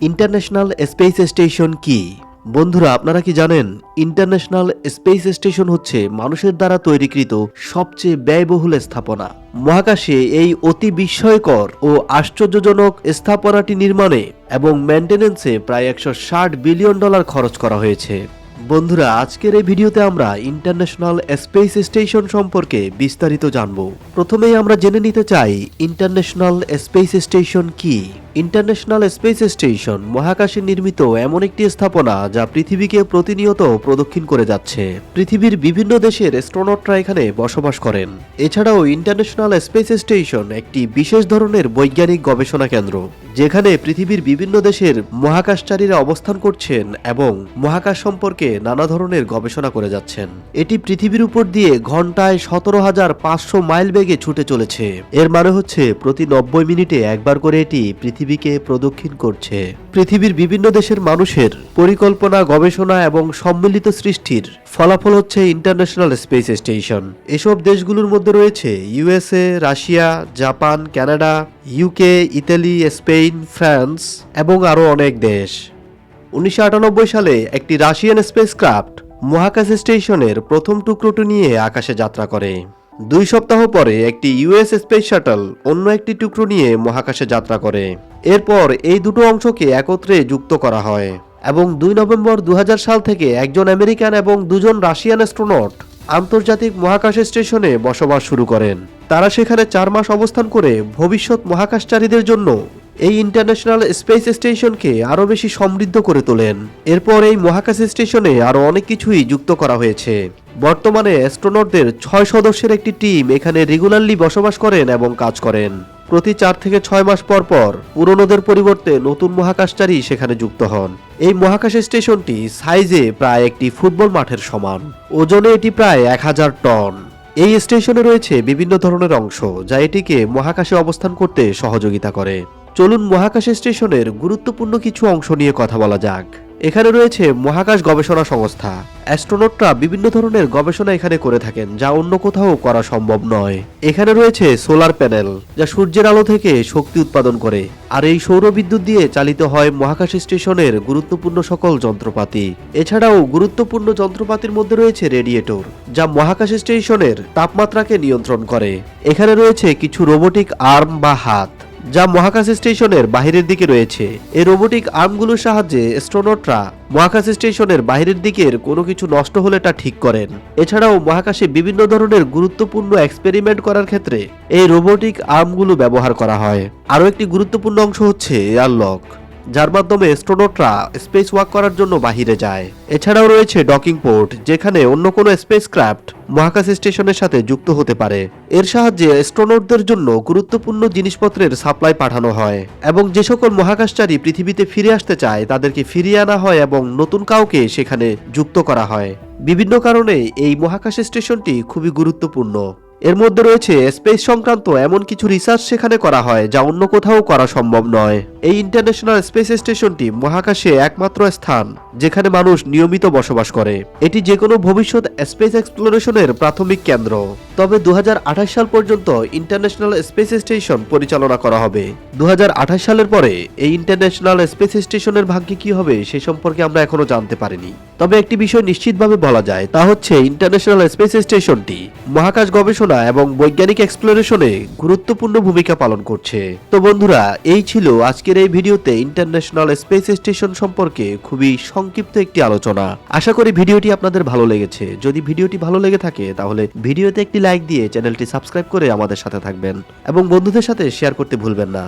International space station কি? বন্ধুরা, আপনারা কি জানেন ইন্টারন্যাশনাল স্পেস স্টেশন হচ্ছে মানুষের দ্বারা তৈরিকৃত সবচেয়ে ব্যয়বহুল স্থাপনা। মহাকাশে এই অতি বিস্ময়কর ও আশ্চর্যজনক স্থাপনাটি নির্মাণে এবং মেনটেনেন্সে প্রায় একশো ষাট বিলিয়ন ডলার খরচ করা হয়েছে। বন্ধুরা, আজকের এই ভিডিওতে আমরা ইন্টারন্যাশনাল স্পেস স্টেশন সম্পর্কে বিস্তারিত জানব। প্রথমেই আমরা জেনে নিতে চাই ইন্টারন্যাশনাল স্পেস স্টেশন কি? ইন্টারন্যাশনাল স্পেস স্টেশন মহাকাশে নির্মিত এমন একটি স্থাপনা যা পৃথিবীকে প্রতিনিয়ত প্রদক্ষিণ করে যাচ্ছে। পৃথিবীর বিভিন্ন দেশের অ্যাস্ট্রোনটরা এখানে বসবাস করেন। এছাড়াও ইন্টারন্যাশনাল স্পেস স্টেশন একটি বিশেষ ধরনের বৈজ্ঞানিক গবেষণা কেন্দ্র। যেখানে পৃথিবীর বিভিন্ন দেশের মহাকাশচারীরা অবস্থান করছেন এবং মহাকাশ সম্পর্কে নানা ধরনের গবেষণা করে যাচ্ছেন। এটি পৃথিবীর উপর দিয়ে ঘন্টায় সতেরো হাজার পাঁচশো মাইল বেগে ছুটে চলেছে। এর মানে হচ্ছে প্রতি নব্বই মিনিটে একবার করে এটি পৃথিবীকে প্রদক্ষিণ করছে। পৃথিবীর বিভিন্ন দেশের মানুষের পরিকল্পনা, গবেষণা এবং সম্মিলিত সৃষ্টির ফলাফল হচ্ছে ইন্টারন্যাশনাল স্পেস স্টেশন এসব দেশগুলোর মধ্যে রয়েছে USA, Russia, Japan, Canada, UK, Italy, Spain France এবং আরও অনেক দেশ। উনিশশো আটানব্বই সালে একটি রাশিয়ান স্পেসক্রাফট মহাকাশ স্টেশনের প্রথম টুকরোটি নিয়ে আকাশে যাত্রা করে। দুই সপ্তাহ পরে একটি ইউএস স্পেস শাটল অন্য একটি টুকরো নিয়ে মহাকাশে যাত্রা করে। এরপর এই দুটো অংশকে একত্রে যুক্ত করা হয় এবং দুই নভেম্বর দু হাজার সাল থেকে একজন আমেরিকান এবং দুজন রাশিয়ান অ্যাস্ট্রোনট আন্তর্জাতিক মহাকাশ স্টেশনে বসবাস শুরু করেন। তারা সেখানে চার মাস অবস্থান করে ভবিষ্যৎ মহাকাশচারীদের জন্য এই ইন্টারন্যাশনাল স্পেস স্টেশনকে আরও বেশি সমৃদ্ধ করে তোলেন। এরপর এই মহাকাশ স্টেশনে আরও অনেক কিছুই যুক্ত করা হয়েছে। বর্তমানে অ্যাস্ট্রোনটদের ছয় সদস্যের একটি টিম এখানে রেগুলারলি বসবাস করেন এবং কাজ করেন। প্রতি চার থেকে ছয় মাস পর পর পুরনোদের পরিবর্তে নতুন মহাকাশচারী সেখানে যুক্ত হন। এই মহাকাশ স্টেশনটি সাইজে প্রায় একটি ফুটবল মাঠের সমান। ওজনে এটি প্রায় এক হাজার টন। এই স্টেশনে রয়েছে বিভিন্ন ধরনের অংশ, যা এটিকে মহাকাশে অবস্থান করতে সহযোগিতা করে। চলুন মহাকাশ স্টেশনের গুরুত্বপূর্ণ কিছু অংশ নিয়ে কথা বলা যাক। এখানে রয়েছে মহাকাশ গবেষণা সংস্থা। অ্যাস্ট্রোনটরা বিভিন্ন ধরনের গবেষণা এখানে করে থাকেন, যা অন্য কোথাও করা সম্ভব নয়। এখানে রয়েছে সোলার প্যানেল, যা সূর্যের আলো থেকে শক্তি উৎপাদন করে। আর এই সৌর বিদ্যুৎ দিয়ে চালিত হয় মহাকাশ স্টেশনের গুরুত্বপূর্ণ সকল যন্ত্রপাতি। এছাড়াও গুরুত্বপূর্ণ যন্ত্রপাতির মধ্যে রয়েছে রেডিয়েটর, যা মহাকাশ স্টেশনের তাপমাত্রাকে নিয়ন্ত্রণ করে। এখানে রয়েছে কিছু রোবোটিক আর্ম বা হাত। যা মহাকাশ স্টেশনের বাহিরের দিকে রয়েছে। এই রোবোটিক আর্মগুলোর সাহায্যে স্ট্রোনটরা মহাকাশ স্টেশনের বাহিরের দিকের কোনো কিছু নষ্ট হলে তা ঠিক করেন। এছাড়াও মহাকাশে বিভিন্ন ধরনের গুরুত্বপূর্ণ এক্সপেরিমেন্ট করার ক্ষেত্রে এই রোবোটিক আর্মগুলো ব্যবহার করা হয়। আরও একটি গুরুত্বপূর্ণ অংশ হচ্ছে এয়ারলক যার মাধ্যমে স্টোনটরা স্পেস ওয়াক করার জন্য বাহিরে যায়। এছাড়াও রয়েছে ডকিং পোর্ট, যেখানে অন্য কোনো স্পেস ক্রাফট মহাকাশ স্টেশনের সাথে যুক্ত হতে পারে। এর সাহায্যে স্ট্রোনটদের জন্য গুরুত্বপূর্ণ জিনিসপত্রের সাপ্লাই পাঠানো হয়, এবং যে সকল মহাকাশচারী পৃথিবীতে ফিরে আসতে চায়, তাদেরকে ফিরিয়ে আনা হয় এবং নতুন কাউকে সেখানে যুক্ত করা হয়। বিভিন্ন কারণে এই মহাকাশ স্টেশনটি খুবই গুরুত্বপূর্ণ। এর মধ্যে রয়েছে স্পেস সংক্রান্ত এমন কিছু রিসার্চ সেখানে করা হয়, যা অন্য কোথাও করা সম্ভব নয়। এই ইন্টারন্যাশনাল স্পেস স্টেশনটি মহাকাশে একমাত্র স্থান, যেখানে মানুষ নিয়মিত বসবাস করে। এটি যে কোনো ভবিষ্যৎ স্পেস এক্সপ্লোরেশনের প্রাথমিক কেন্দ্র। তবে দু সাল পর্যন্ত ইন্টারন্যাশনাল স্পেস স্টেশন পরিচালনা করা হবে। দু হাজার আঠাশ সালের পরে এই ইন্টারন্যাশনাল স্পেস স্টেশনের ভাগ্যে কি হবে, সে সম্পর্কে আমরা এখনও জানতে পারিনি। তবে একটি বিষয় নিশ্চিতভাবে বলা যায়, তা হচ্ছে ইন্টারন্যাশনাল স্পেস স্টেশনটি মহাকাশ গবেষণা এবং বৈজ্ঞানিক এক্সপ্লোরেশনে গুরুত্বপূর্ণ ভূমিকা পালন করছে। তো বন্ধুরা, এই ছিল আজকের এই ভিডিওতে ইন্টারন্যাশনাল স্পেস স্টেশন সম্পর্কে খুবই সংক্ষিপ্ত একটি আলোচনা। আশা করি ভিডিওটি আপনাদের ভালো লেগেছে। যদি ভিডিওটি ভালো লেগে থাকে, তাহলে ভিডিওতে একটি লাইক দিয়ে চ্যানেলটি সাবস্ক্রাইব করে আমাদের সাথে থাকবেন। এবং বন্ধুদের সাথে শেয়ার করতে ভুলবেন না।